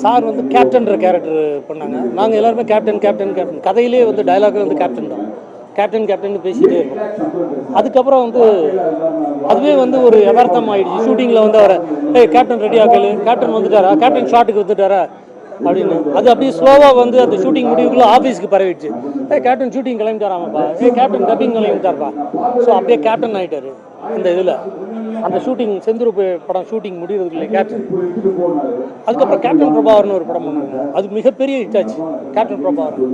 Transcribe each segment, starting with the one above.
Sir வந்து கேப்டன்ற character பண்ணாங்க. நாங்கள் எல்லாருமே கேப்டன் கேப்டன் கேப்டன் கதையிலே வந்து டைலாக் வந்து கேப்டன் தான். கேப்டன் கேப்டன் பேசிகிட்டே இருக்கும் அதுக்கப்புறம் வந்து அதுவே வந்து ஒரு யதார்த்தம் ஆயிடுச்சு. ஷூட்டிங்கில் வந்து அவரை ஏய் கேப்டன் ரெடி ஆகலு கேப்டன் வந்துட்டாரா? கேப்டன் ஷாட்டுக்கு வந்துட்டாரா? அப்படின்னு. அது அப்படியே ஸ்லோவாக வந்து அந்த ஷூட்டிங் முடிவுக்குள்ள ஆஃபீஸ்க்கு பரவிடுச்சு. ஏ கேப்டன் ஷூட்டிங் கிளம்பிட்டாராமப்பா? ஏ கேப்டன் டப்பிங் கிளம்பிட்டாருப்பா ஸோ அப்படியே கேப்டன் ஆகிட்டாரு இந்த இதில். அந்த ஷூட்டிங் செந்தூர் படம் ஷூட்டிங் முடிகிறதுக்கு இல்லை கேப்டன் அதுக்கப்புறம் கேப்டன் பிரபாகர்னு ஒரு படம் பண்ணாங்க அது மிகப்பெரிய ஹிட் ஆச்சு. கேப்டன் பிரபாகர்.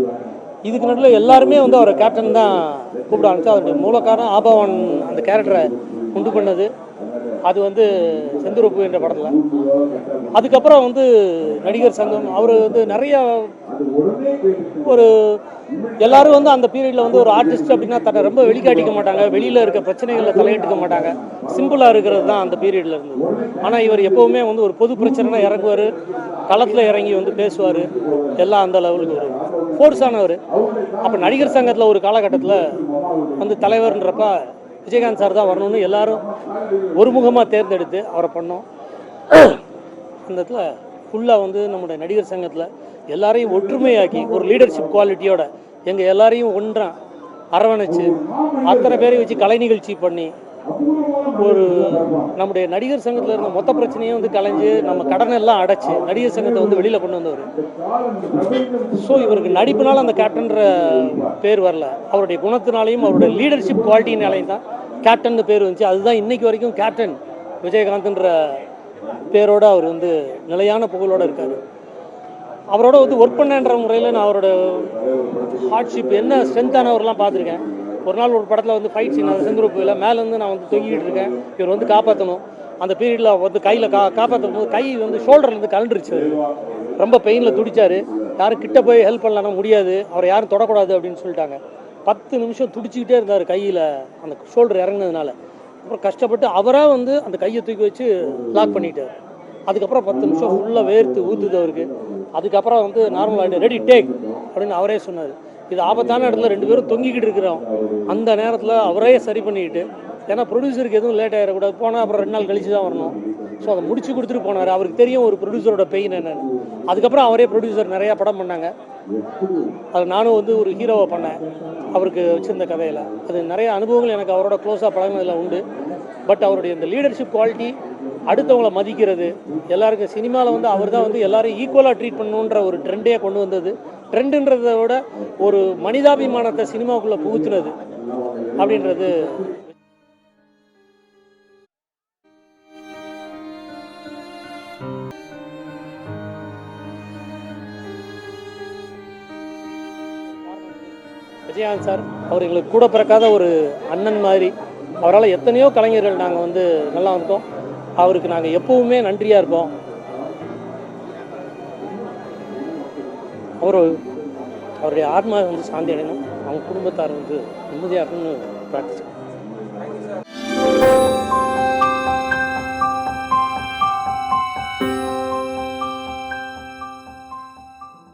இதுக்கு நடுவில் எல்லாருமே வந்து அவரை கேப்டன் தான் கூப்பிட ஆரம்பிச்சு அதனுடைய மூலக்காரன் ஆபாவான் அந்த கேரக்டரை உண்டு பண்ணது. அது வந்து செந்துருப்பு என்ற படத்தில். அதுக்கப்புறம் வந்து நடிகர் சங்கம் அவர் வந்து நிறைய ஒரு எல்லாரும் வந்து அந்த பீரியடில் வந்து ஒரு ஆர்டிஸ்ட் அப்படின்னா தன்னை ரொம்ப வெளிக்காட்டிக்க மாட்டாங்க. வெளியில் இருக்க பிரச்சனைகளில் தலையிட்டுக்க மாட்டாங்க. சிம்பிளாக இருக்கிறது தான் அந்த பீரியடில் இருந்தது ஆனால் இவர் எப்போவுமே வந்து ஒரு பொது பிரச்சனைனா இறங்குவார். களத்தில் இறங்கி வந்து பேசுவார். எல்லாம் அந்த லெவலுக்கு ஒரு ஃபோர்ஸானவர் அப்போ நடிகர் சங்கத்தில் ஒரு காலகட்டத்தில் வந்து தலைவர்ன்றப்ப விஜயகாந்த் சார் தான் வரணும்னு எல்லாரும் ஒருமுகமாக தேர்ந்தெடுத்து அவரை பண்ணோம். அந்த இடத்துல ஃபுல்லாக வந்து நம்முடைய நடிகர் சங்கத்தில் எல்லாரையும் ஒற்றுமையாக்கி ஒரு லீடர்ஷிப் குவாலிட்டியோட எங்கள் எல்லாரையும் ஒன்றா அரவணைச்சு அத்தனை பேரை வச்சு கலை நிகழ்ச்சி பண்ணி ஒரு நம்முடைய நடிகர் சங்கத்தில் இருந்த மொத்த பிரச்சனையும் வந்து கலைஞ்சு நம்ம கடனை எல்லாம் அடைச்சு நடிகர் சங்கத்தை வந்து வெளியில் கொண்டு வந்தவர். ஸோ இவருக்கு நடிப்புனால அந்த கேப்டன்ற பேர் வரல. அவருடைய குணத்தினாலையும் அவருடைய லீடர்ஷிப் குவாலிட்டினாலையும் தான் கேப்டன் பேர் வந்துச்சு. அதுதான் இன்னைக்கு வரைக்கும் கேப்டன் விஜயகாந்த்ன்ற பேரோட அவர் வந்து நிலையான புகழோடு இருக்கார். அவரோட வந்து ஒர்க் பண்ணன்ற முறையில் நான் அவரோட ஹார்ட்ஷிப் என்ன ஸ்ட்ரென்த்தானவர்லாம் பார்த்துருக்கேன். ஒரு நாள் ஒரு படத்தில் வந்து ஃபைட் சீன் அந்த செந்துரு போயில மேலேருந்து நான் வந்து தொங்கிக்கிட்டு இருக்கேன். இவர் வந்து காப்பாற்றணும் அந்த பீரியடில் வந்து கையில் கா காப்பாற்றும் போது கை வந்து ஷோல்டர்லேருந்து கலண்டுருச்சு ரொம்ப பெயினில் துடிச்சார். யாரும் கிட்ட போய் ஹெல்ப் பண்ணலாம்னா முடியாது. அவரை யாரும் தொடக்கூடாது அப்படின்னு சொல்லிட்டாங்க. பத்து நிமிஷம் துடிச்சிக்கிட்டே இருந்தார் கையில் அந்த ஷோல்டர் இறங்குனதுனால. அப்புறம் கஷ்டப்பட்டு அவராக வந்து அந்த கையை தூக்கி வச்சு லாக் பண்ணிட்டார். அதுக்கப்புறம் பத்து நிமிஷம் ஃபுல்லாக வேர்த்து ஊற்றுது அவருக்கு. அதுக்கப்புறம் வந்து நார்மல் ஆகிட்டு ரெடி டேக் அப்படின்னு அவரே சொன்னார். இது ஆபத்தான இடத்துல ரெண்டு பேரும் தொங்கிக்கிட்டு இருக்கிறோம். அந்த நேரத்தில் அவரே சரி பண்ணிக்கிட்டு ஏன்னா ப்ரொடியூசருக்கு எதுவும் லேட் ஆகிடக்கூடாது போனால் அப்புறம் ரெண்டு நாள் கழிச்சு தான் வரணும். ஸோ அதை முடிச்சு கொடுத்துட்டு போனார். அவருக்கு தெரியும் ஒரு ப்ரொடியூசரோட பெயின் என்னன்னு. அதுக்கப்புறம் அவரே ப்ரொடியூசர் நிறையா படம் பண்ணாங்க. அது நானும் வந்து ஒரு ஹீரோவை பண்ணேன். அவருக்கு வச்சிருந்த கதையில். அது நிறைய அனுபவங்கள் எனக்கு அவரோட க்ளோஸாக பழகினதில் உண்டு. பட் அவருடைய இந்த லீடர்ஷிப் குவாலிட்டி அடுத்தவங்கள மதிக்கிறது. எல்லாருக்கும் சினிமாவில் வந்து அவர் தான் வந்து எல்லாரையும் ஈக்குவலாக ட்ரீட் பண்ணணுன்ற ஒரு ட்ரெண்டே கொண்டு வந்தது. ட்ரெண்டுன்றதை விட ஒரு மனிதாபிமானத்தை சினிமாவுக்குள்ளே புகுத்துனது அப்படின்றது. விஜயகாந்த் சார் அவர் எங்களுக்கு கூட பிறக்காத ஒரு அண்ணன் மாதிரி. அவரால் எத்தனையோ கலைஞர்கள் நாங்கள் வந்து நல்லா வந்தோம். அவருக்கு நாங்கள் எப்பவுமே நன்றியாக இருப்போம். அவர் அவருடைய ஆத்மா வந்து சாந்தி அடையணும் அவங்க குடும்பத்தார் வந்து நிம்மதியாக இருக்கணும்னு பிரார்த்திச்சோம்